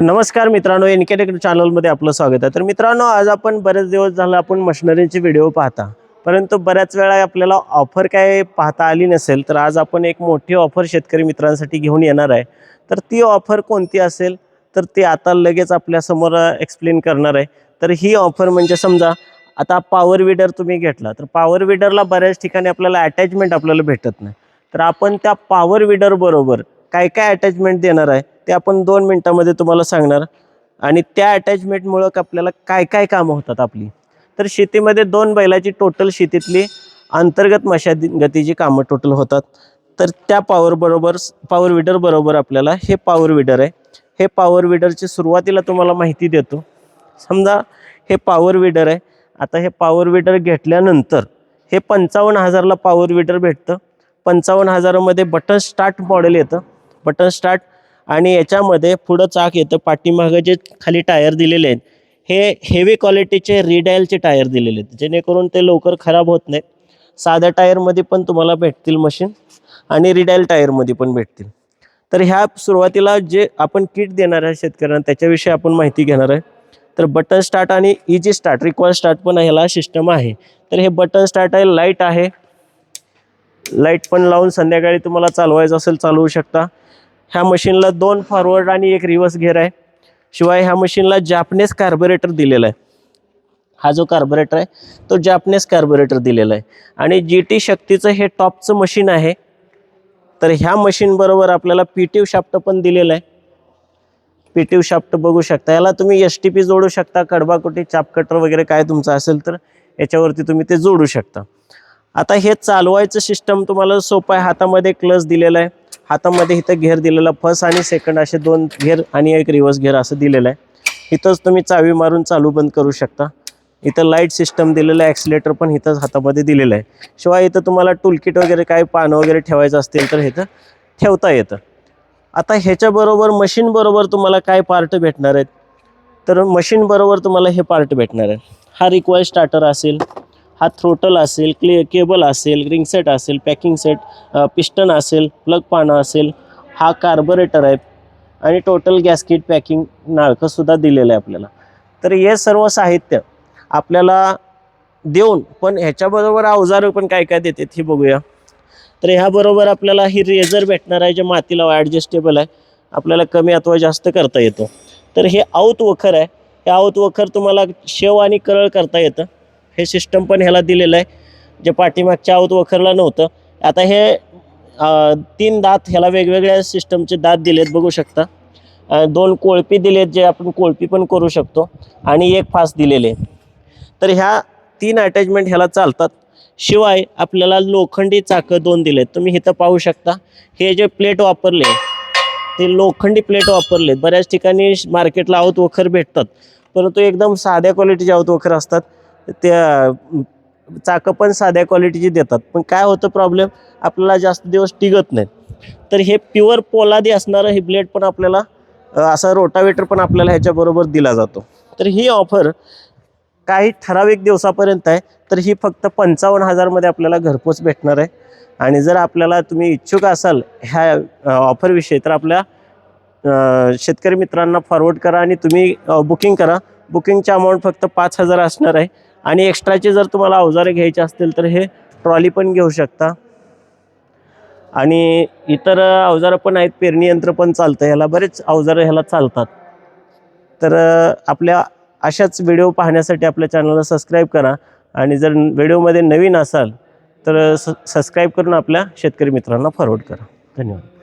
नमस्कार मित्रांनो एन के चॅनलमध्ये आपलं स्वागत आहे. तर मित्रांनो आज आपण बरेच दिवस झालं आपण मशिनरीचे व्हिडिओ पाहता. परंतु बऱ्याच वेळा आपल्याला ऑफर काय पाहता आली नसेल तर आज आपण एक मोठी ऑफर शेतकरी मित्रांसाठी घेऊन येणार आहे. तर ती ऑफर कोणती असेल तर ती आता लगेच आपल्यासमोर एक्सप्लेन करणार आहे. तर ही ऑफर म्हणजे समजा आता पॉवर विडर तुम्ही घेतला तर पॉवर विडरला बऱ्याच ठिकाणी आपल्याला अटॅचमेंट आपल्याला भेटत नाही. तर आपण त्या पॉवर विडरबरोबर काय काय अटॅचमेंट देणार आहे? ते आपण दोन मिनटामध्ये तुम्हाला सांगणार. आणि त्या अटॅचमेंटमुळं आपल्याला काय काय कामं होतात आपली? तर शेतीमध्ये दोन बैलाची टोटल शेतीतली अंतर्गत मशागतीची कामं टोटल होतात. तर त्या पॉवर बरोबर पॉवर विडर बरोबर आपल्याला हे पॉवर विडर आहे. हे पॉवर विडरची सुरुवातीला तुम्हाला माहिती देतो. समजा हे पॉवर विडर आहे. आता हे पॉवर विडर घेतल्यानंतर हे पंचावन्न हजारला पॉवर विडर भेटतं. पंचावन्न हजारामध्ये बटन स्टार्ट मॉडेल येतं. बटन स्टार्ट आणि याच्यामध्ये पुढं चाक येतं. पाठीमागं जे खाली टायर दिलेले आहेत हे हेवी क्वालिटीचे रिडायलचे टायर दिलेले आहेत. जेणेकरून ते लवकर खराब होत नाहीत. साध्या टायरमध्ये पण तुम्हाला भेटतील मशीन आणि रिडायल टायरमध्ये पण भेटतील. तर ह्या सुरुवातीला जे आपण किट देणार आहे शेतकऱ्यांना त्याच्याविषयी आपण माहिती घेणार आहे. तर बटन स्टार्ट आणि इजी स्टार्ट रिक्वायर स्टार्ट पण ह्याला सिस्टम आहे. तर हे बटन स्टार्ट आहे लाइट आहे. लाइट पण लावून संध्याकाळी तुम्हाला चालवायचं असेल चालवू शकता. ह्या मशीनला दोन फॉरवर्ड आणि एक रिव्हर्स घेर आहे. शिवाय ह्या मशीनला जॅपनेस कार्बोरेटर दिलेला आहे. हा जो कार्बोरेटर आहे तो जॅपनेस कार्बोरेटर दिलेला आहे. आणि जी टी शक्तीचं हे टॉपचं मशीन आहे. तर ह्या मशीनबरोबर आपल्याला पी टी शाफ्ट पण दिलेलं आहे. पी टी शाफ्ट बघू शकता. याला तुम्ही एस टी पी जोडू शकता कडबाकुटी चापकटर वगैरे काय तुमचं असेल तर याच्यावरती तुम्ही ते जोडू शकता. आता हे चालवायचं सिस्टम तुम्हाला सोपं आहे हातामध्ये क्लच दिलेला आहे. हातामध्ये इथं घेर दिलेला फर्स्ट आणि सेकंड असे दोन घेर आणि एक रिव्हर्स घेर असं दिलेलं आहे. इथंच तुम्ही चावी मारून चालू बंद करू शकता. इथं लाइट सिस्टम दिलेलं आहे ॲक्सिलेटर पण इथंच हातामध्ये दिलेलं आहे. शिवाय इथं तुम्हाला टूलकिट वगैरे काय पानं वगैरे ठेवायचं असतील तर इथं ठेवता येतं. आता ह्याच्याबरोबर मशीनबरोबर तुम्हाला काय पार्ट भेटणार आहेत? तर मशीनबरोबर तुम्हाला हे पार्ट भेटणार आहे हा रिक्वायर स्टार्टर असेल हा थ्रोटल असेल क्ले केबल असेल रिंग सेट असेल पॅकिंग सेट पिस्टन असेल प्लग पानं असेल हा कार्बोरेटर आहे. आणि टोटल गॅसकिट पॅकिंग नाळकंसुद्धा दिलेलं आहे आपल्याला. तर हे सर्व साहित्य आपल्याला देऊन पण ह्याच्याबरोबर अवजारं पण काय काय देतात हे बघूया. तर ह्याबरोबर आपल्याला ही रेझर भेटणार आहे जे मातीला ॲडजस्टेबल आहे. आपल्याला कमी अथवा जास्त करता येतो. तर हे आऊत वखर आहे. हे आऊत वखर तुम्हाला शेव आणि करळ करता येतं. हे सिस्टम पण ह्याला दिलेलं आहे. जे पाठीमागच्या आऊत वखरला नव्हतं. आता हे तीन दात ह्याला वेगवेगळ्या सिस्टमचे दात दिलेत बघू शकता. दोन कोळपी दिलेत जे आपण कोळपी पण करू शकतो. आणि एक फास दिलेले तर ह्या तीन अटॅचमेंट ह्याला चालतात. शिवाय आपल्याला लोखंडी चाकं दोन दिलेत. तुम्ही इथं पाहू शकता. हे जे प्लेट वापरले ते लोखंडी प्लेट वापरलेत. बऱ्याच ठिकाणी मार्केटला आवत वखर भेटतात. परंतु एकदम साध्या क्वालिटीचे आवत वखर असतात. त्या चाकं पण साध्या क्वालिटीची देतात. पण काय होतं प्रॉब्लेम आपल्याला जास्त दिवस टिकत नाहीत. तर हे प्युअर पोलादी असणारं हे ब्लेड पण आपल्याला असा रोटावेटर पण आपल्याला ह्याच्याबरोबर दिला जातो. तर ही ऑफर काही ठराविक दिवसापर्यंत आहे. तर ही फक्त पंचावन्न हजारमध्ये आपल्याला घरपोच भेटणार आहे. आणि जर आपल्याला तुम्ही इच्छुक असाल ह्या ऑफरविषयी तर आपल्या शेतकरी मित्रांना फॉरवर्ड करा आणि तुम्ही बुकिंग करा. बुकिंगची अमाऊंट फक्त पाच हजार असणार आहे. आणि एक्स्ट्राचे जर तुम्हाला अवजारे घ्यायचे असतील तर हे ट्रॉली पण घेऊ शकता. आणि इतर अवजारं पण आहेत पेरणी यंत्र पण चालतं ह्याला बरेच अवजारं ह्याला चालतात. तर आपल्या अशाच व्हिडिओ पाहण्यासाठी आपल्या चॅनलला सबस्क्राईब करा आणि जर व्हिडिओमध्ये नवीन असाल तर स सबस्क्राईब करून आपल्या शेतकरी मित्रांना फॉरवर्ड करा. धन्यवाद.